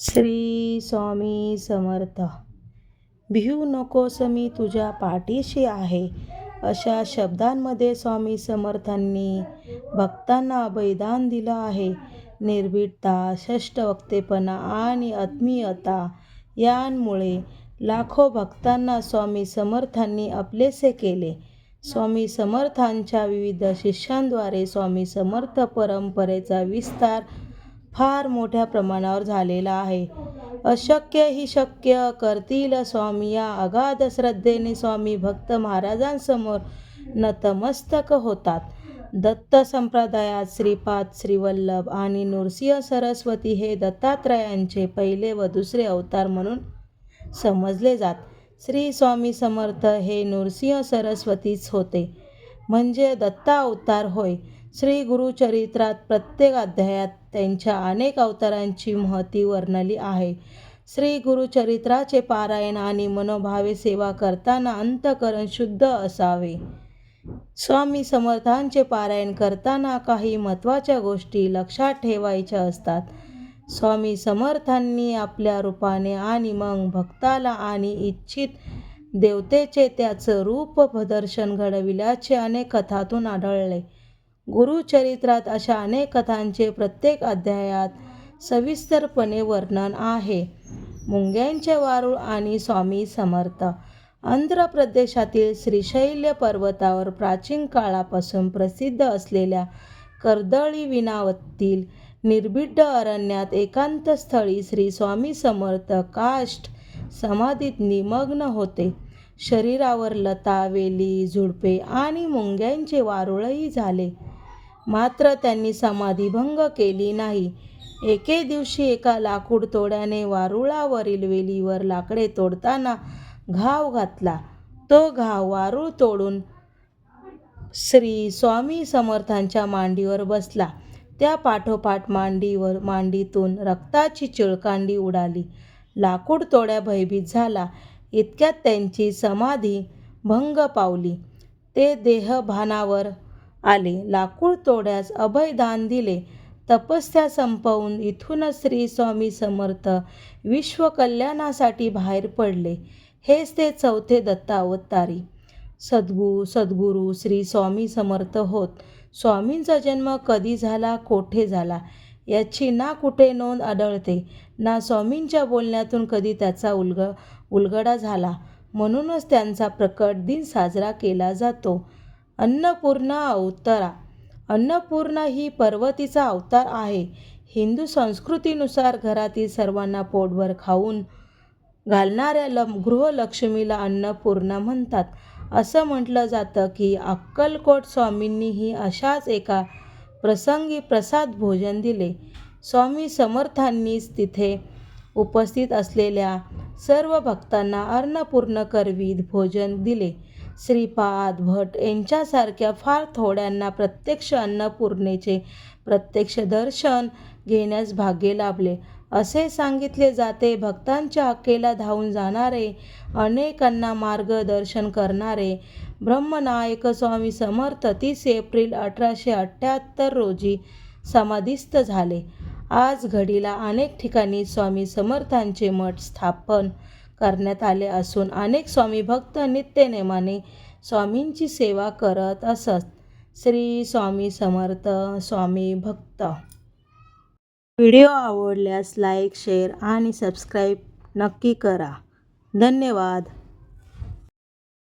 श्री स्वामी समर्थ. भिऊ नकोस मी तुझ्या पाठीशी आहे. अशा शब्दांमध्ये स्वामी समर्थांनी भक्तांना बलिदान दिलं आहे. निर्भीडता षष्टवक्तेपणा आणि आत्मीयता यांमुळे लाखो भक्तांना स्वामी समर्थांनी आपलेसे केले. स्वामी समर्थांच्या विविध शिष्यांद्वारे स्वामी समर्थ परंपरेचा विस्तार फार मोठ्या प्रमाणावर झालेला आहे. अशक्य ही शक्य करतील स्वामी. या अगाध श्रद्धेने स्वामी भक्त महाराजांसमोर नतमस्तक होतात. दत्त संप्रदायात श्रीपाद श्रीवल्लभ आणि नृसिंह सरस्वती हे दत्तात्रयांचे पहिले व दुसरे अवतार म्हणून समजले जात. श्री स्वामी समर्थ हे नृसिंह सरस्वतीच होते. म्हणजे दत्ता अवतार होय. श्री गुरुचरित्रात प्रत्येक अध्यायात त्यांच्या अनेक अवतारांची महती वर्णली आहे. श्री गुरुचरित्राचे पारायण आणि मनोभावे सेवा करताना अंतकरण शुद्ध असावे. स्वामी समर्थांचे पारायण करताना काही महत्त्वाच्या गोष्टी लक्षात ठेवायच्या असतात. स्वामी समर्थांनी आपल्या रूपाने आणि मग भक्ताला आणि इच्छित देवतेचे त्याचं रूप प्रदर्शन घडविल्याचे अनेक कथातून आढळले. गुरुचरित्रात अशा अनेक कथांचे प्रत्येक अध्यायात सविस्तरपणे वर्णन आहे. मुंग्यांचे वारूळ आणि स्वामी समर्थ. आंध्र प्रदेशातील श्रीशैल्य पर्वतावर प्राचीन काळापासून प्रसिद्ध असलेल्या कर्दळी विनावतील निर्भिड अरण्यात एकांत स्थळी श्री स्वामी समर्थ काष्ठ समाधीत निमग्न होते. शरीरावर लता वेली झुडपे आणि मुंग्यांचे वारुळही झाले. मात्र त्यांनी समाधीभंग केली नाही. एके दिवशी एका लाकूड तोड्याने वारुळावरील वेलीवर लाकडे तोडताना घाव घातला. तो घाव वारूळ तोडून श्री स्वामी समर्थांच्या मांडीवर बसला. त्या पाठोपाठ मांडीवर मांडीतून रक्ताची चिळकांडी उडाली. लाकूड तोड्या भयभीत झाला. इतक्यात त्यांची समाधी भंग पावली. ते देहभानावर आले. लाकूड तोड्यास अभयदान दिले. तपस्या संपवून इथूनच श्री स्वामी समर्थ विश्वकल्याणासाठी बाहेर पडले. हेच ते चौथे दत्तावतारी. सद्गुरू सद्गुरू श्री स्वामी समर्थ होत. स्वामींचा जन्म कधी झाला? कोठे झाला? याची ना कुठे नोंद आढळते? ना स्वामींच्या बोलण्यातून कधी त्याचा उलग उलगडा झाला? म्हणूनच त्यांचा प्रकट दिन साजरा केला जातो. अन्नपूर्णा अवतरा. अन्नपूर्णा ही पर्वतीचा अवतार आहे. हिंदू संस्कृतीनुसार घरातील सर्वांना पोटभर खाऊन घालणाऱ्या ल गृहलक्ष्मीला अन्नपूर्णा म्हणतात. असं म्हटलं जातं की अक्कलकोट स्वामींनीही अशाच एका प्रसंगी प्रसाद भोजन दिले. स्वामी समर्थांनीच तिथे उपस्थित असलेल्या सर्व भक्तांना अन्नपूर्ण करवीत भोजन दिले. श्रीपाद भट यांच्यासारख्या फार थोड्यांना प्रत्यक्ष अन्नपूर्णेचे प्रत्यक्ष दर्शन घेण्यास भाग्य लाभले. असे सांगितले जाते भक्तांच्या अक्केला धावून जाणारे अनेकांना मार्गदर्शन करणारे ब्रह्मनायक स्वामी समर्थ तीस एप्रिल अठराशे अठ्ठ्याहत्तर रोजी समाधीस्थ झाले. आज घडीला अनेक ठिकाणी स्वामी समर्थांचे मठ स्थापन करण्यात आले असून अनेक स्वामी भक्त नित्यनेमाने स्वामींची सेवा करत असत. श्री स्वामी समर्थ स्वामी भक्त. व्हिडिओ आवडल्यास लाईक शेअर आणि सबस्क्राईब नक्की करा. धन्यवाद.